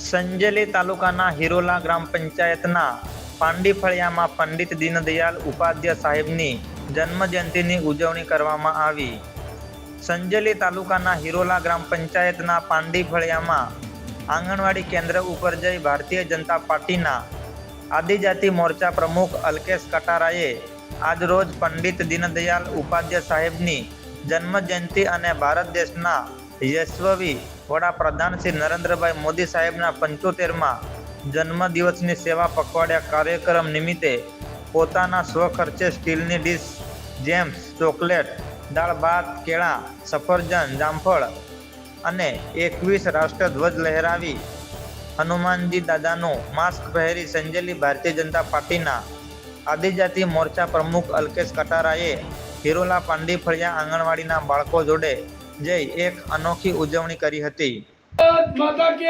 સંજેલી તાલુકાના હિરોલા ગ્રામ પંચાયતના પાંડીફળિયામાં પંડિત દીનદયાલ ઉપાધ્યાય સાહેબની જન્મજયંતિની ઉજવણી કરવામાં આવી. સંજેલી તાલુકાના હિરોલા ગ્રામ પંચાયતના પાંડીફળિયામાં આંગણવાડી કેન્દ્ર ઉપર જઈ ભારતીય જનતા પાર્ટીના આદિજાતિ મોરચા પ્રમુખ અલ્કેશ કટારાએ આજરોજ પંડિત દીનદયાલ ઉપાધ્યાય સાહેબની જન્મજયંતિ અને ભારત દેશના યશસ્વી વડાપ્રધાન શ્રી નરેન્દ્રભાઈ મોદી સાહેબના પંચોતેરમાં જન્મદિવસની સેવા પખવાડિયા કાર્યક્રમ નિમિત્તે પોતાના સ્વખર્ચે સ્ટીલની ડીશ, જેમ્સ, ચોકલેટ, દાળ, ભાત, કેળા, સફરજન, જામફળ અને એકવીસ રાષ્ટ્રધ્વજ લહેરાવી હનુમાનજી દાદાનું માસ્ક પહેરી સંજેલી ભારતીય જનતા પાર્ટીના આદિજાતિ મોરચા પ્રમુખ અલ્કેશ કટારાએ હિરોલા પાંડી ફળિયા આંગણવાડીના બાળકો જોડે જઈ એક અનોખી ઉજવણી કરી હતી. ભારત માતા की